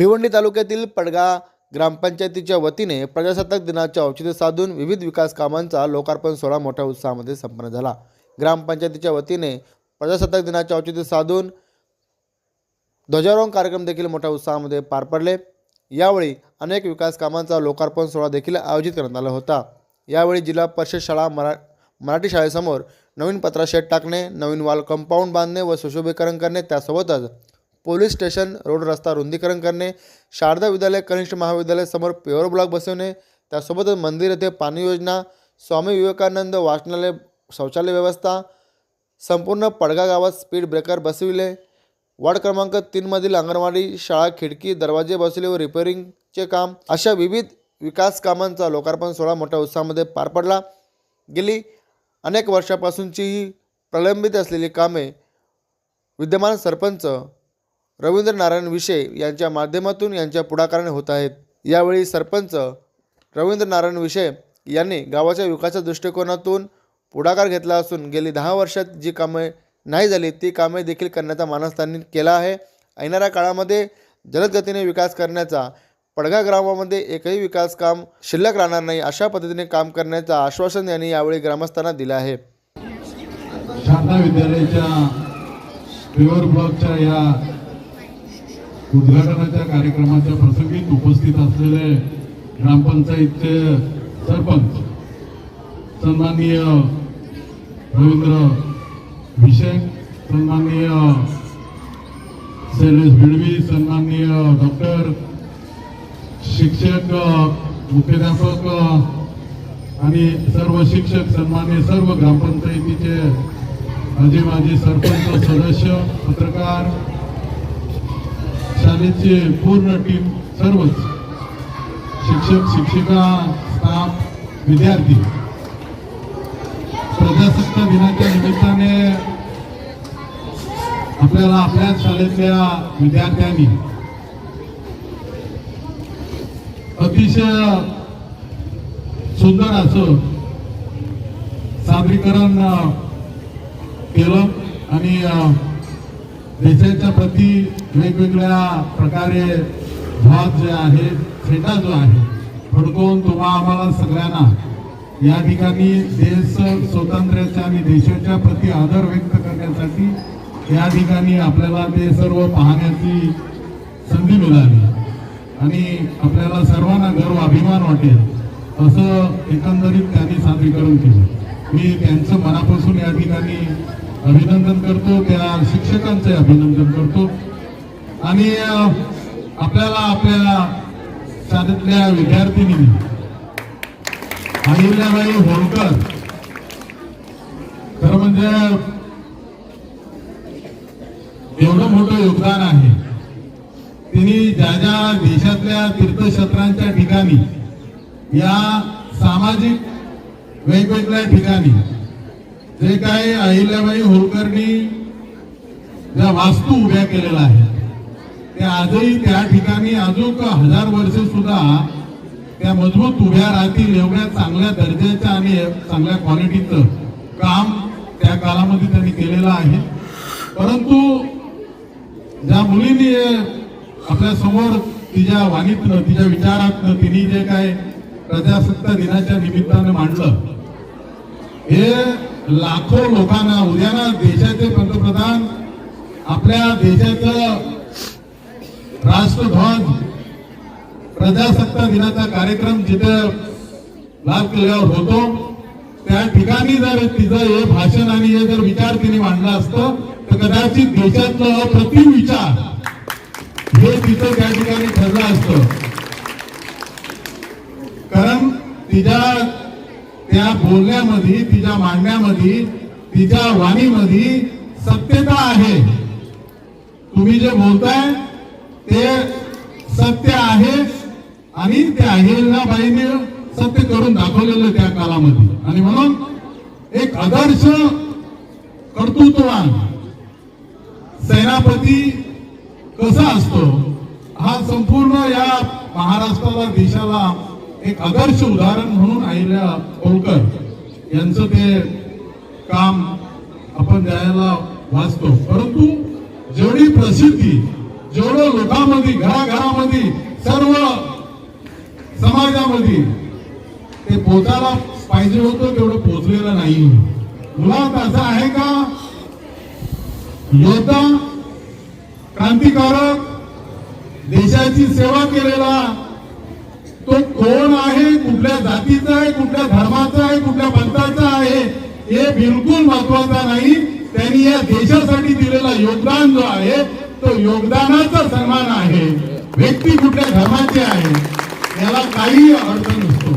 भिवंडी तालुक्यातील पडगा ग्रामपंचायतीच्या वतीने प्रजासत्ताक दिनाचे औचित्य साधून विविध विकास कामांचा लोकार्पण सोहळा मोठ्या उत्साहामध्ये संपन्न झाला. ग्रामपंचायतीच्या वतीने प्रजासत्ताक दिनाचे औचित्य साधून ध्वजारोहण कार्यक्रम देखील मोठ्या उत्साहामध्ये पार पडले. यावेळी अनेक विकास कामांचा लोकार्पण सोहळा देखील आयोजित करण्यात आला होता. यावेळी जिल्हा परिषद शाळा मरा मराठी शाळेसमोर नवीन पत्रा शेड टाकणे नवीन वॉल कंपाऊंड बांधणे व सुशोभीकरण करणे त्यासोबतच पोलीस स्टेशन रोड रस्ता रुंदीकरण करणे शारदा विद्यालय कनिष्ठ महाविद्यालय समोर प्युअर ब्लॉक बसवणे त्यासोबतच मंदिर येथे पाणी योजना स्वामी विवेकानंद वाचनालय शौचालय व्यवस्था संपूर्ण पडगा गावात स्पीड ब्रेकर बसविले वार्ड क्रमांक तीनमधील अंगणवाडी शाळा खिडकी दरवाजे बसवले व रिपेअरिंगचे काम. अशा विविध विकास कामांचा लोकार्पण सोहळा मोठ्या उत्साहामध्ये पार पडला. गेली अनेक वर्षापासूनची ही प्रलंबित असलेली कामे विद्यमान सरपंच रवींद्र नारायण विषय यांच्या माध्यमातून यांच्या पुढाकाराने होत आहेत. यावेळी सरपंच रवींद्र नारायण विषय यांनी गावाच्या विकासाच्या दृष्टिकोनातून पुढाकार घेतला असून गेली दहा वर्षात जी कामे नाही झाली ती कामे देखील करण्याचा मानस त्यांनी केला आहे. येणाऱ्या काळामध्ये जलदगतीने विकास करण्याचा पडगा ग्रामामध्ये एकही विकास काम शिल्लक राहणार नाही अशा पद्धतीने काम करण्याचं आश्वासन यांनी यावेळी ग्रामस्थांना दिलं आहे. शारदा विद्यालयाच्या प्युअर ब्लॉकच्या या उद्घाटनाच्या कार्यक्रमाच्या प्रसंगी उपस्थित असलेले ग्रामपंचायतचे सरपंच सन्माननीय रवींद्र विषय सन्माननीय शैलेश भिडवी सन्माननीय डॉक्टर शिक्षक मुख्याध्यापक आणि सर्व शिक्षक सन्मान्य सर्व ग्रामपंचायतीचे माझे माजी सरपंच सदस्य पत्रकार शाळेचे पूर्ण टीम सर्वच शिक्षक शिक्षिका स्टाफ विद्यार्थी प्रजासत्ताक दिनाच्या निमित्ताने आपल्याला आपल्या शाळेतल्या विद्यार्थ्यांनी अतिशय सुंदर असं सादरीकरण केलं आणि देशाच्या प्रती वेगवेगळ्या प्रकारे भाग जे आहे झेंडा जो आहे फडकवून तुम्हा आम्हाला सगळ्यांना या ठिकाणी देश स्वातंत्र्याच्या आणि देशाच्या प्रती आदर व्यक्त करण्यासाठी या ठिकाणी आपल्याला ते सर्व पाहण्याची संधी मिळाली. आणि आपल्याला सर्वांना गर्व अभिमान वाटेल असं एकंदरीत त्यांनी सादरीकरण केलं. मी त्यांचं मनापासून या ठिकाणी अभिनंदन करतो त्या शिक्षकांचे अभिनंदन करतो. आणि आपल्याला आपल्या शाळेतल्या विद्यार्थिनी अहिल्याबाई होळकर. खरं म्हणजे एवढं मोठं योगदान आहे. तिने ज्या ज्या देशातल्या तीर्थक्षेत्रांच्या ठिकाणी या सामाजिक वेगवेगळ्या ठिकाणी जे काही अहिल्याबाई होळकरणी ज्या वास्तू उभ्या केलेल्या आहेत ते आजही त्या ठिकाणी अजून हजार वर्ष सुद्धा त्या मजबूत उभ्या राहतील एवढ्या चांगल्या दर्जाच्या आणि चांगल्या क्वालिटीचं काम त्या काळामध्ये त्यांनी केलेलं आहे. परंतु ज्या मुलींनी आपल्यासमोर तिच्या वाणीतनं तिच्या विचारातनं तिने जे काय प्रजासत्ता दिनाच्या निमित्तानं मांडलं हे लाखो लोकांना उद्याना देशाचे पंतप्रधान आपल्या देशाचं राष्ट्रध्वज प्रजासत्ताक दिनाचा कार्यक्रम जिथे लाल किल्ल्यावर होतो त्या ठिकाणी जर तिचं हे भाषण आणि हे जर विचार तिने मांडला असतं तर कदाचित देशातलं अप्रतिम विचार हे तिथं त्या ठिकाणी ठरलं असतं. कारण तिच्या त्या बोलण्यामध्ये तिच्या मांडण्यामध्ये तिच्या वाणीमध्ये सत्यता आहे. तुम्ही जे बोलताय ते सत्य आहे आणि ते अहिल्याबाईने सत्य करून दाखवलेलं त्या काळामध्ये आणि म्हणून एक आदर्श कर्तृत्ववान सेनापती कसा असतो हा संपूर्ण या महाराष्ट्राला देशाला एक आदर्श उदाहरण म्हणून अहिल्या खोलकर यांचं ते काम आपण द्यायला वाचतो. परंतु जेवढी प्रसिद्धी जेवढं लोकांमध्ये घराघरामध्ये सर्व समाजामध्ये ते पोचायला पाहिजे होतं तेवढं पोचलेलं नाही. मुळात असं आहे का? योद्धा क्रांतिकारक देशाची सेवा केलेला तो कोण आहे? कुठल्या जातीचं आहे कुठल्या धर्माचं आहे कुठल्या पंथाचं आहे हे बिलकुल महत्त्वाचा नाही. त्यांनी या देशासाठी दिलेला योगदान जो आहे तो योगदानाचा सन्मान आहे. व्यक्ती कुठल्या धर्माची आहे याला काही अडचण नसतो.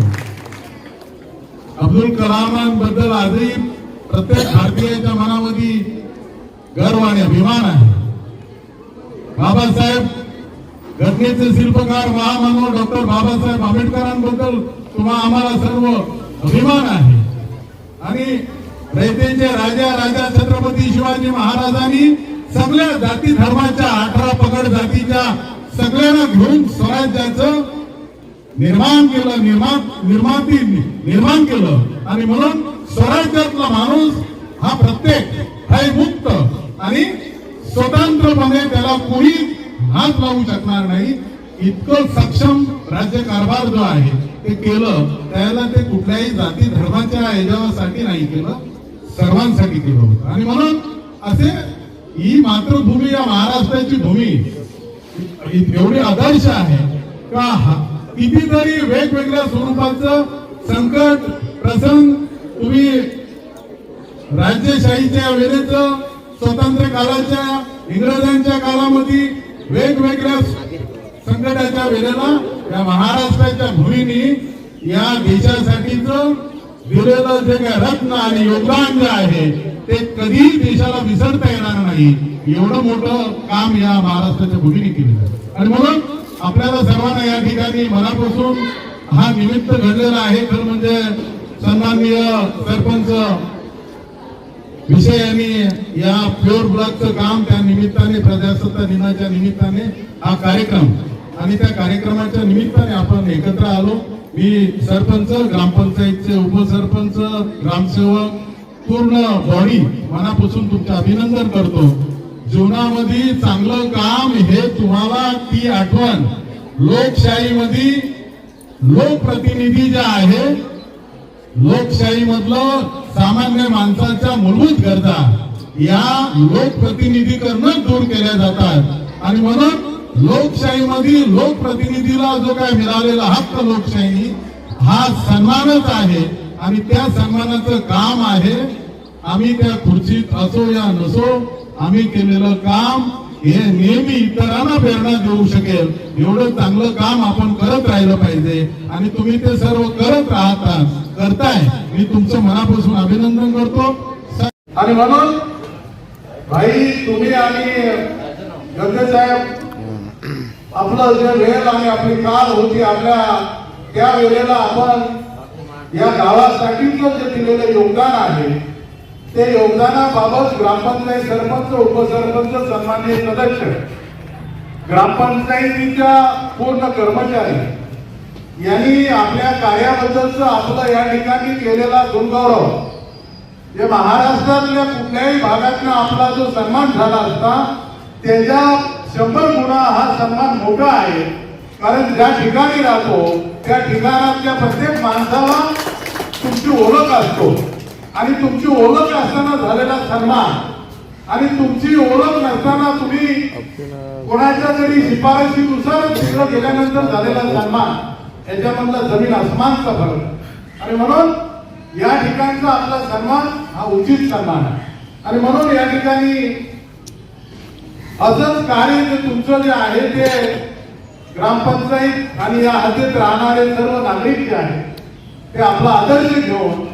अब्दुल कलामांबद्दल आजही प्रत्येक भारतीयाच्या मनामध्ये गर्व आणि अभिमान आहे. बाबासाहेब घटनेचे शिल्पकार महामानव डॉक्टर बाबासाहेब आंबेडकरांबद्दल तुम्हा आम्हाला सर्व अभिमान आहे. आणि रयतेचे राजा राजा छत्रपती शिवाजी महाराजांनी सगळ्या जाती धर्माच्या अठरा पगड जातीच्या सगळ्यांना घेऊन स्वराज्याचं निर्माण केलं निर्माण निर्माती निर्माण केलं. आणि म्हणून स्वराज्यातला माणूस हा प्रत्येक भयमुक्त आणि स्वतंत्रपणे त्याला कोणी हात लावू शकणार नाही इतकं सक्षम राज्यकारभार जो आहे ते केलं त्याला ते कुठल्याही जाती धर्माच्या याच्यासाठी नाही केलं सर्वांसाठी केलं होतं. आणि म्हणून असे ही मातृभूमी या महाराष्ट्राची भूमी एवढी आदर्श आहे का हा- कितीतरी वेगवेगळ्या स्वरूपाचं संकट प्रसंग तुम्ही राज्यशाहीच्या वेळेचं स्वतंत्र काळाच्या इंग्रजांच्या काळामध्ये वेगवेगळ्या संकटाच्या वेळेला या महाराष्ट्राच्या भूमीने या देशासाठीच दिलेलं जे काय रत्न आणि योगदान जे आहे ते कधी देशाला विसरता येणार नाही. एवढं मोठं काम या महाराष्ट्राच्या भूमीने केलेलं आणि म्हणून आपल्याला सर्वांना या ठिकाणी मनापासून हा निमित्त घडलेला आहे. खरं म्हणजे सन्माननीय सरपंच विषय यांनी या प्युअर ब्लॉकचं काम त्या निमित्ताने प्रजासत्ताक दिनाच्या निमित्ताने हा कार्यक्रम आणि त्या कार्यक्रमाच्या निमित्ताने आपण एकत्र आलो. मी सरपंच ग्रामपंचायतचे उपसरपंच ग्रामसेवक पूर्ण बॉडी मनापासून तुमचं अभिनंदन करतो. जीवनामध्ये चांगलं काम हे तुम्हाला ती आठवण. लोकशाहीमध्ये लोकप्रतिनिधी जे आहे लोकशाही मधलं सामान्य माणसाच्या मूलभूत गरजा या लोकप्रतिनिधीकडनं दूर केल्या जातात. आणि म्हणून लोकशाहीमध्ये लोकप्रतिनिधीला जो काय मिळालेला हक्क लोकशाही हा सन्मानच आहे. आणि त्या सन्मानाचं काम आहे आम्ही त्या खुर्चीत असो या नसो आम्ही केलेलं काम हे नेहमी इतरांना प्रेरणा देऊ शकेल. एवढं चांगलं काम आपण करत राहिलं पाहिजे. आणि तुम्ही ते सर्व करत राहता करताय. मी तुमचं मनापासून अभिनंदन करतो. आणि म्हणून भाई तुम्ही आणि गंगे साहेब आपलं जे वेळ आणि आपली काल होती आपल्या त्या वेळेला आपण या गावासाठीचं जे दिलेलं योगदान आहे ते योगदानाबाबत ग्रामपंचायत सरपंच उपसरपंच सन्माननीय सदस्य ग्रामपंचायतीच्या पूर्ण कर्मचारी यांनी आपल्या कार्याबद्दलचं आपलं या ठिकाणी केलेला गुणगौरव जे महाराष्ट्रातल्या कुठल्याही भागातनं आपला जो सन्मान झाला असता त्याच्या शंभर गुणा हा सन्मान मोठा आहे. कारण ज्या ठिकाणी राहतो त्या ठिकाणातल्या प्रत्येक माणसाला तुमची ओळख असतो. आणि तुमची ओळख असताना झालेला सन्मान. आणि तुमची ओळख नसताना तुम्ही कोणाच्या तरी शिफारशीनुसार तिकडे गेल्यानंतर झालेला सन्मान. याच्यामधला जमीन आसमानचा फरक. आणि म्हणून या ठिकाणचा आपला सन्मान हा उचित सन्मान आहे. आणि म्हणून या ठिकाणी असंच कार्य जे तुमचं जे आहे ते ग्रामपंचायत आणि या हद्दीत राहणारे सर्व नागरिक जे आहेत ते आपला आदर्श घेऊन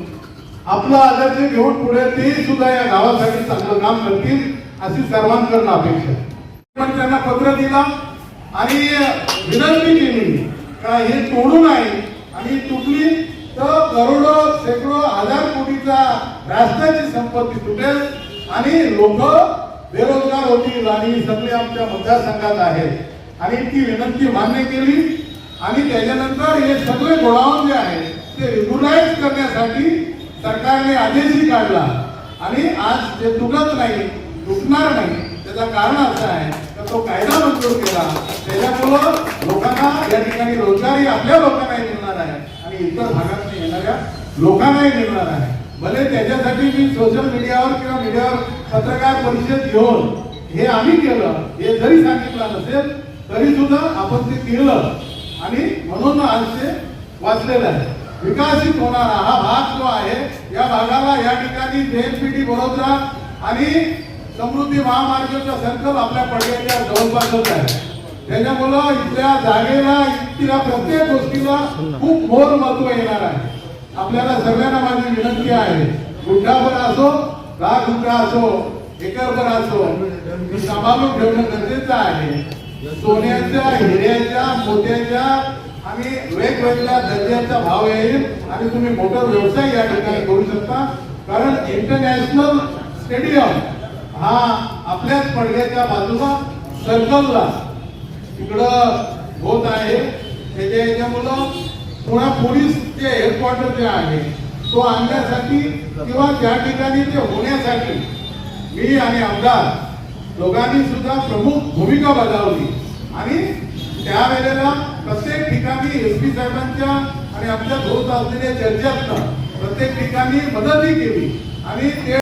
आपला आदर्श घेऊन पुढे ते सुद्धा या गावासाठी चांगलं काम करतील अशी सर्वांकडनं अपेक्षा पण त्यांना पत्र दिला आणि विनंती केली का हे तोडू आहे आणि तुटली तर करोडो शेकडो हजार कोटीचा राष्ट्राची संपत्ती तुटेल आणि लोक बेरोजगार होतील आणि सगळे आमच्या मतदारसंघात आहेत. आणि ती विनंती मान्य केली आणि त्याच्यानंतर हे सगळे गोडाऊन जे आहे ते रेग्युलाइज करण्यासाठी सरकारने आदेशही काढला. आणि आज ते तुटत नाही तुटणार नाही त्याचं कारण असं आहे तर तो कायदा मंजूर केला. त्याच्यामुळं लोकांना या ठिकाणी रोजगारी आपल्या लोकांनाही मिळणार आहे आणि इतर भागात येणाऱ्या लोकांनाही मिळणार आहे. भले त्याच्यासाठी मी सोशल मीडियावर किंवा मीडियावर पत्रकार परिषद घेऊन हे आम्ही केलं हे जरी सांगितलं नसेल तरी सुद्धा आपण ते केलं. आणि म्हणून आज ते वाचलेलं आहे. विकसित होणारा हा भाग जो आहे या भागाला या ठिकाणी जेएनपीटी बडोदरा आणि समृद्धी महामार्गाचा सर्कल आपल्या पडद्याच्या जवळपासच आहे. त्याच्यामुळं इथल्या जागेला इथल्या प्रत्येक गोष्टीला खूप मोर महत्त्व येणार आहे. आपल्याला सगळ्यांना माझी विनंती आहे गुड्डाभर असो लाख गुंठा असो एकरभर असो सांभाळून ठेवणं गरजेचं आहे. सोन्याच्या हिऱ्याच्या मोत्याच्या आणि वेगवेगळ्या दर्जाचा भाव येईल आणि तुम्ही मोटर व्यवसाय या ठिकाणी करू शकता. कारण इंटरनॅशनल स्टेडियम हा आपल्याच पडद्याच्या बाजूला सर्कलला तिकडं होत आहे. त्याच्या याच्यामुळं पुणा पोलीस जे हेडक्वार्टर जे आहे तो आणण्यासाठी किंवा त्या ठिकाणी ते होण्यासाठी मी आणि आमदार दोघांनी सुद्धा प्रमुख भूमिका बजावली. आणि त्यावेळेला प्रत्येक ठिकाणी एस पी साहेबांच्या आणि आमच्या होत असलेल्या चर्चेतनं प्रत्येक ठिकाणी मदतही केली. आणि ते